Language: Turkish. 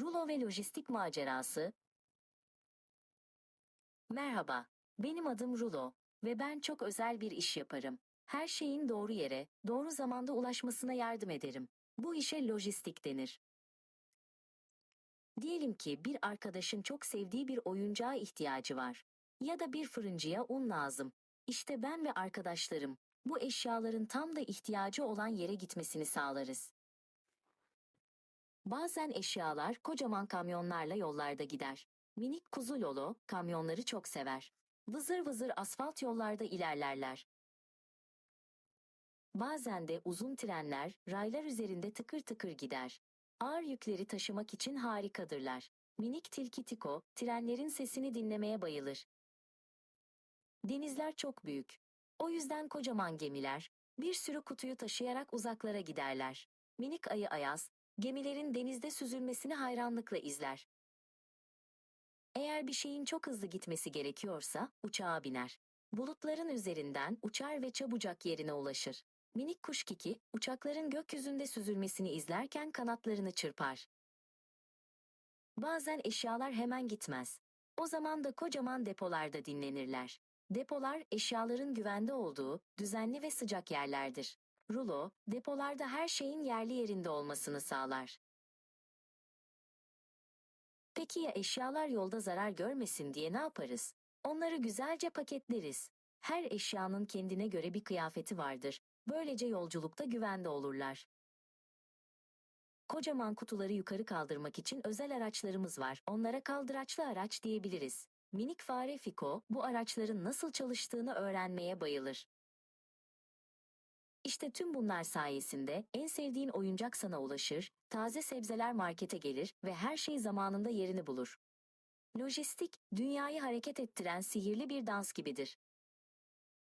Rulo ve lojistik macerası. Merhaba, benim adım Rulo ve ben çok özel bir iş yaparım. Her şeyin doğru yere, doğru zamanda ulaşmasına yardım ederim. Bu işe lojistik denir. Diyelim ki bir arkadaşın çok sevdiği bir oyuncağa ihtiyacı var. Ya da bir fırıncıya un lazım. İşte ben ve arkadaşlarım bu eşyaların tam da ihtiyacı olan yere gitmesini sağlarız. Bazen eşyalar kocaman kamyonlarla yollarda gider. Minik kuzu Lolo kamyonları çok sever. Vızır vızır asfalt yollarda ilerlerler. Bazen de uzun trenler raylar üzerinde tıkır tıkır gider. Ağır yükleri taşımak için harikadırlar. Minik tilki Tiko trenlerin sesini dinlemeye bayılır. Denizler çok büyük. O yüzden kocaman gemiler bir sürü kutuyu taşıyarak uzaklara giderler. Minik ayı Ayaz gemilerin denizde süzülmesini hayranlıkla izler. Eğer bir şeyin çok hızlı gitmesi gerekiyorsa uçağa biner. Bulutların üzerinden uçar ve çabucak yerine ulaşır. Minik kuş Kiki, uçakların gökyüzünde süzülmesini izlerken kanatlarını çırpar. Bazen eşyalar hemen gitmez. O zaman da kocaman depolarda dinlenirler. Depolar eşyaların güvende olduğu, düzenli ve sıcak yerlerdir. Rulo, depolarda her şeyin yerli yerinde olmasını sağlar. Peki ya eşyalar yolda zarar görmesin diye ne yaparız? Onları güzelce paketleriz. Her eşyanın kendine göre bir kıyafeti vardır. Böylece yolculukta güvende olurlar. Kocaman kutuları yukarı kaldırmak için özel araçlarımız var. Onlara kaldıraçlı araç diyebiliriz. Minik fare Fiko bu araçların nasıl çalıştığını öğrenmeye bayılır. İşte tüm bunlar sayesinde en sevdiğin oyuncak sana ulaşır, taze sebzeler markete gelir ve her şey zamanında yerini bulur. Lojistik, dünyayı hareket ettiren sihirli bir dans gibidir.